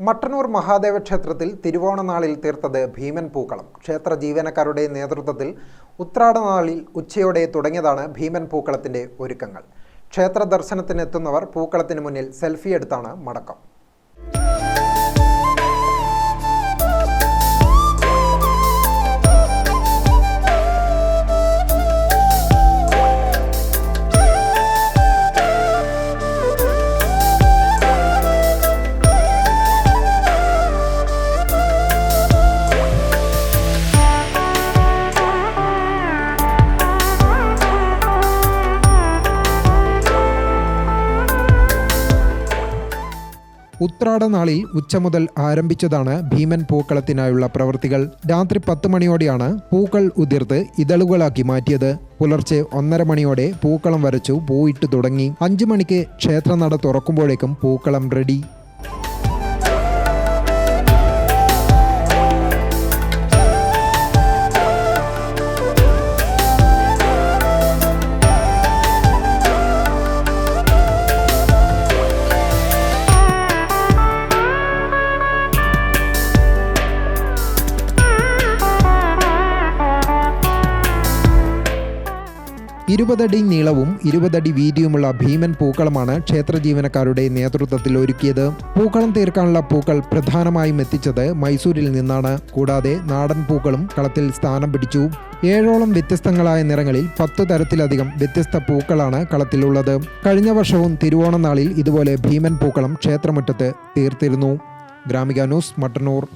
മട്ടന്നൂർ മഹാദേവ ക്ഷേത്രത്തിൽ തിരുവോണനാളിൽ തീർത്തത് ഭീമൻ പൂക്കളം. ക്ഷേത്ര ജീവനക്കാരുടെ നേതൃത്വത്തിൽ ഉത്രാടനാളിൽ ഉച്ചയോടെ തുടങ്ങിയതാണ് ഭീമൻ പൂക്കളത്തിന്റെ ഒരുക്കങ്ങൾ. ക്ഷേത്ര ദർശനത്തിനെത്തുന്നവർ പൂക്കളത്തിന് മുന്നിൽ സെൽഫി എടുത്താണ് മടക്കം. ഉത്രാടനാളിൽ ഉച്ച മുതൽ ആരംഭിച്ചതാണ് ഭീമൻ പൂക്കളത്തിനായുള്ള പ്രവൃത്തികൾ. രാത്രി പത്ത് മണിയോടെയാണ് പൂക്കൾ ഉതിർത്ത് ഇതളുകളാക്കി മാറ്റിയത്. പുലർച്ചെ ഒന്നര മണിയോടെ പൂക്കളം വരച്ചു പൂവിട്ട് തുടങ്ങി. അഞ്ചു മണിക്ക് ക്ഷേത്രനട തുറക്കുമ്പോഴേക്കും പൂക്കളം റെഡി. ഇരുപതടി നീളവും ഇരുപതടി വീതിയുമുള്ള ഭീമൻ പൂക്കളമാണ് ക്ഷേത്ര ജീവനക്കാരുടെ നേതൃത്വത്തിൽ ഒരുക്കിയത്. പൂക്കളം തീർക്കാനുള്ള പൂക്കൾ പ്രധാനമായും എത്തിച്ചത് മൈസൂരിൽ നിന്നാണ്. കൂടാതെ നാടൻ പൂക്കളും കളത്തിൽ സ്ഥാനം പിടിച്ചു. ഏഴോളം വ്യത്യസ്തങ്ങളായ നിറങ്ങളിൽ പത്ത് തരത്തിലധികം വ്യത്യസ്ത പൂക്കളാണ് കളത്തിലുള്ളത്. കഴിഞ്ഞ വർഷവും തിരുവോണനാളിൽ ഇതുപോലെ ഭീമൻ പൂക്കളം ക്ഷേത്രമുറ്റത്ത് തീർത്തിരുന്നു. ഗ്രാമിക ന്യൂസ് മട്ടന്നൂർ.